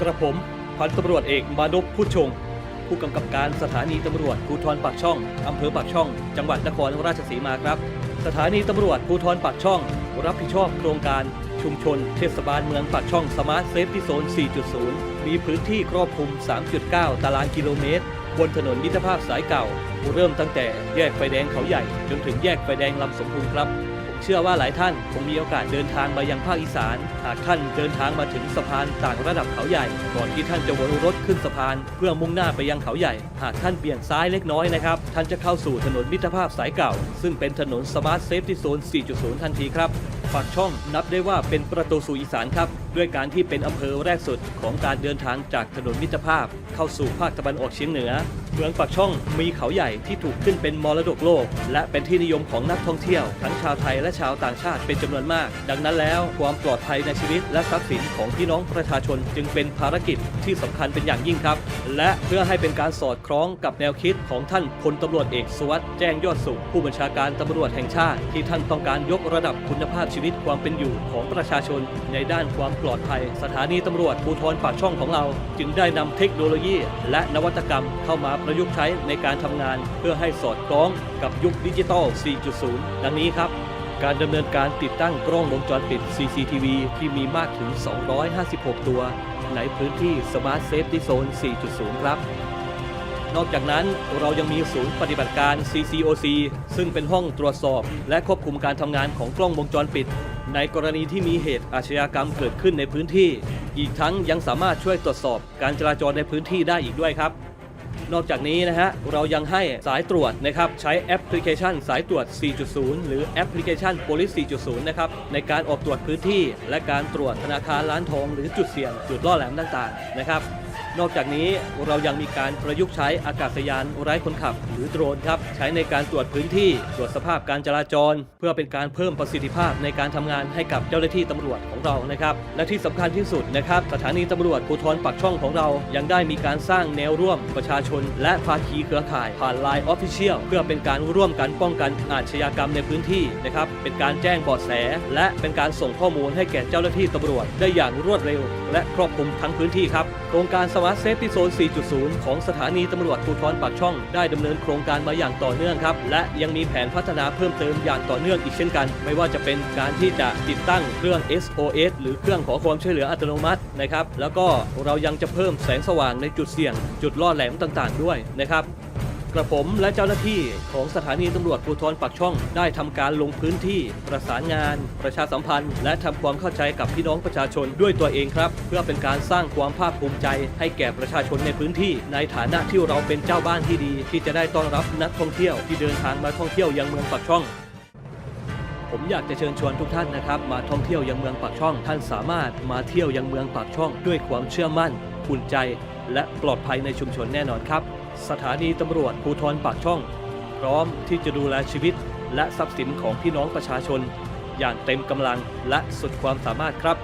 กระผมพันตำรวจเอกมานพผู้ชง ผู้กำกับการสถานีตำรวจภูธรปากช่องอำเภอปากช่อง จังหวัดนครราชสีมาครับ สถานีตำรวจภูธรปากช่อง รับผิดชอบโครงการชุมชนเทศบาลเมืองปากช่องสมาร์ทเซฟที่โซน 4.0 มีพื้นที่ครอบคลุม 3.9 ตารางกิโลเมตร บนถนนมิตรภาพสายเก่า เริ่มตั้งแต่แยกไฟแดงเขาใหญ่ จนถึงแยกไฟแดงลำสมบูรณ์ครับ เชื่อว่าหลายท่านคงมีโอกาสเดินทางมายังภาคอีสาน หากท่านเดินทางมาถึงสะพานต่างระดับเขาใหญ่ ก่อนที่ท่านจะวนรถขึ้นสะพาน เพื่อมุ่งหน้าไปยังเขาใหญ่ หากท่านเบี่ยงซ้ายเล็กน้อยนะครับ ท่านจะเข้าสู่ถนนมิตรภาพสายเก่า ซึ่งเป็นถนนสมาร์ทเซฟที่โซน 4.0 ทันทีครับปากช่องนับได้ว่าเป็นประตูสู่อีสานครับ ด้วยการที่เป็นอำเภอแรกสุดของการเดินทางจากถนนมิตรภาพ เข้าสู่ภาคตะวันออกเฉียงเหนือ เมืองปากช่องมีเขาใหญ่ที่ถูกขึ้นเป็นมรดกโลก และเป็นที่นิยมของนักท่องเที่ยว ทั้งชาวไทยและชาวต่างชาติเป็นจำนวนมาก ดังนั้นแล้วความปลอดภัยในชีวิตและทรัพย์สินของพี่น้องประชาชนจึงเป็นภารกิจที่สำคัญเป็นอย่างยิ่งครับ และเพื่อให้เป็นการสอดคล้องกับแนวคิดของท่านพลตำรวจเอกสวัสด์แจ้งยอดสุขผู้บัญชาการตำรวจแห่งชาติ ที่ท่านต้องการยกระดับคุณภาพชีวิตความเป็นอยู่ของประชาชน ในด้านความปลอดภัย สถานีตำรวจภูธรปากช่องของเรา จึงได้นำเทคโนโลยียีและนวัตกรรมเข้ามาประยุกต์ใช้ในการทำงาน เพื่อให้สอดคล้องกับยุคดิจิทัล 4.0 ดังนี้ครับ การดำเนินการติดตั้งกล้องวงจรปิด CCTV ที่มีมากถึง 256 ตัว ในพื้นที่ Smart Safety Zone 4.0 ครับ นอกจากนั้นเรายังมีศูนย์ปฏิบัติการ CCOC ซึ่งเป็นห้องตรวจสอบ และควบคุมการทำงานของกล้องวงจรปิด ในกรณีที่มีเหตุอาชญากรรมเกิดขึ้นในพื้นที่ อีกทั้งยังสามารถช่วยตรวจสอบการจราจรในพื้นที่ได้อีกด้วยครับ นอกจากนี้นะฮะเรายังให้สายตรวจนะครับใช้แอปพลิเคชันสายตรวจ 4.0 หรือแอปพลิเคชัน Police 4.0 นะครับในการออกตรวจพื้นที่ และการตรวจธนาคารร้านทอง หรือจุดเสี่ยงจุดล่อแหลมต่างๆนะครับ นอกจากนี้เรายังมีการประยุกต์ใช้อากาศยานไร้คนขับ หรือโดรนครับ ใช้ในการตรวจพื้นที่ตรวจสภาพการจราจร เพื่อเป็นการเพิ่มประสิทธิภาพในการทำงานให้กับเจ้าหน้าที่ตำรวจของเรานะครับ และที่สำคัญที่สุดนะครับ สถานีตำรวจภูธรปักช่องของเรา ยังได้มีการสร้างแนวร่วมประชาชน และภาคีเครือข่ายผ่าน Line Official เพื่อเป็นการร่วมกันป้องกันอาชญากรรมในพื้นที่นะครับเป็นการแจ้งเบาะแส และเป็นการส่งข้อมูลให้แก่เจ้าหน้าที่ตำรวจ ได้อย่างรวดเร็ว และครอบคลุมทั้งพื้นที่ครับโครงการส Smart Safety Zone 4.0 ของสถานีตำรวจภูธรปากช่อง ได้ดำเนินโครงการมาอย่างต่อเนื่องครับ และยังมีแผนพัฒนาเพิ่มเติมอย่างต่อเนื่องอีกเช่นกัน ไม่ว่าจะเป็นการที่จะติดตั้งเครื่อง SOS หรือเครื่องขอความช่วยเหลืออัตโนมัตินะครับ แล้วก็เรายังจะเพิ่มแสงสว่างในจุดเสี่ยง จุดล่อแหลมต่างๆ ด้วยนะครับ ระผมและเจ้าหน้าที่ของสถานีตำรวจภูธรปักช่อง ได้ทำการลงพื้นที่ประสานงาน ประชาสัมพันธ์ และทำความเข้าใจกับพี่น้องประชาชนด้วยตัวเองครับ เพื่อเป็นการสร้างความภาคภูมิใจ ให้แก่ประชาชนในพื้นที่ ในฐานะที่เราเป็นเจ้าบ้านที่ดี ที่จะได้ต้อนรับนักท่องเที่ยวที่เดินทางมาท่องเที่ยวยังเมืองปักช่องผมอยากจะเชิญชวนทุกท่านนะครับ มาท่องเที่ยวยังเมืองปากช่อง ท่านสามารถมาเที่ยวยังเมืองปากช่อง ด้วยความเชื่อมั่นอุ่นใจ และปลอดภัยในชุมชนแน่นอนครับ สถานีตำรวจภูทรปากช่อง พร้อมที่จะดูแลชีวิต และทรัพย์สินของพี่น้องประชาชน อย่างเต็มกำลังและสุดความสามารถครับ